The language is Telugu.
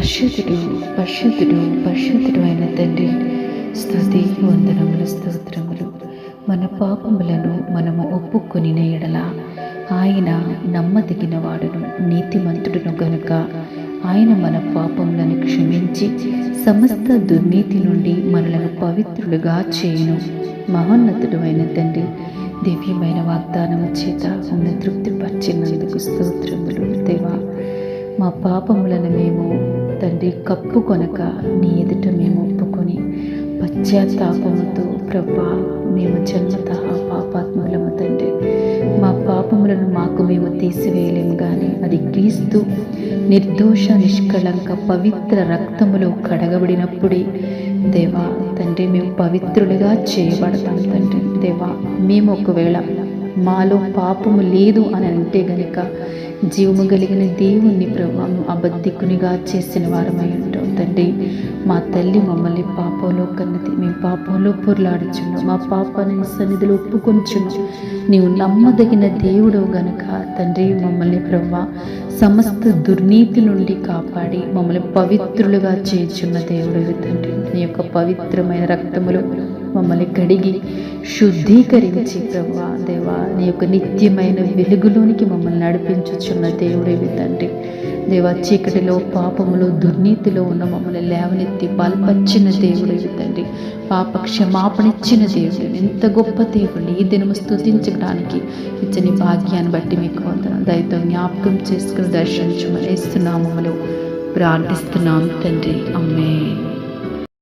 పరిశుద్ధుడు పరిశుద్ధుడు పరిశుద్ధుడు అయిన తండ్రి స్థుతి వందనములు స్తోత్రములు. మన పాపములను మనము ఒప్పుకొని ఎడల ఆయన నమ్మదగిన వాడును నీతిమంతుడును గనుక. ఆయన మన పాపములను క్షమించి సమస్త దుర్నీతి నుండి మనలను పవిత్రులుగా చేయను. మహోన్నతుడు అయిన తండ్రి దివ్యమైన వాగ్దానము చేత మమ్మల్ని తృప్తిపరిచినందుకు స్తోత్రములు దేవా. మా పాపములను మేము తండ్రి కప్పు కొనక నీ ఎదుట మేము ఒప్పుకొని పశ్చాత్తాపముతో ప్రభా మేము జన్మత పాపాత్ములము తండ్రి. మా పాపములను మాకు మేము తీసివేయలేము కానీ అది క్రీస్తు నిర్దోష నిష్కళంక పవిత్ర రక్తములో కడగబడినప్పుడే దేవా తండ్రి మేము పవిత్రులుగా చేయబడతాం తండ్రి. దేవా మేము ఒకవేళ మాలో పాపము లేదు అని అంటే గనుక జీవము కలిగిన దేవుణ్ణి ప్రభావం అబద్ధికునిగా చేసిన వారమై ఉంటాం తండ్రి. మా తల్లి మమ్మల్ని పాపంలో కన్నది. మేము పాపంలో పొరలాడుచున్నాం మా పాపాన్ని సన్నిధిలో ఒప్పుకొంచున్నాం. నీవు నమ్మదగిన దేవుడు గనక తండ్రి మమ్మల్ని ప్రభా సమస్త దుర్నీతి నుండి కాపాడి మమ్మల్ని పవిత్రులుగా చేర్చున్న దేవుడు తండ్రి. నీ యొక్క పవిత్రమైన రక్తములు మమ్మల్ని కడిగి శుద్ధీకరించి ప్రభా దేవా నీ యొక్క నిత్యమైన వెలుగులోనికి మమ్మల్ని నడిపించుచున్న దేవుడేవి తండ్రి. దేవా చీకటిలో పాపములో దుర్నీతిలో ఉన్న మమ్మల్ని లేవనెత్తి బలపరిచిన దేవుడేవి తండ్రి. పాప క్షమాపణిచ్చిన దేవుడు ఎంత గొప్ప దేవుడిని ఈ దినము స్థుతించడానికి ఇచ్చిన భాగ్యాన్ని బట్టి మీకు వందనం. దయతో జ్ఞాపకం చేసుకుని దర్శించమని ఇస్తున్నాము ప్రార్థిస్తున్నాం తండ్రి. అమ్మే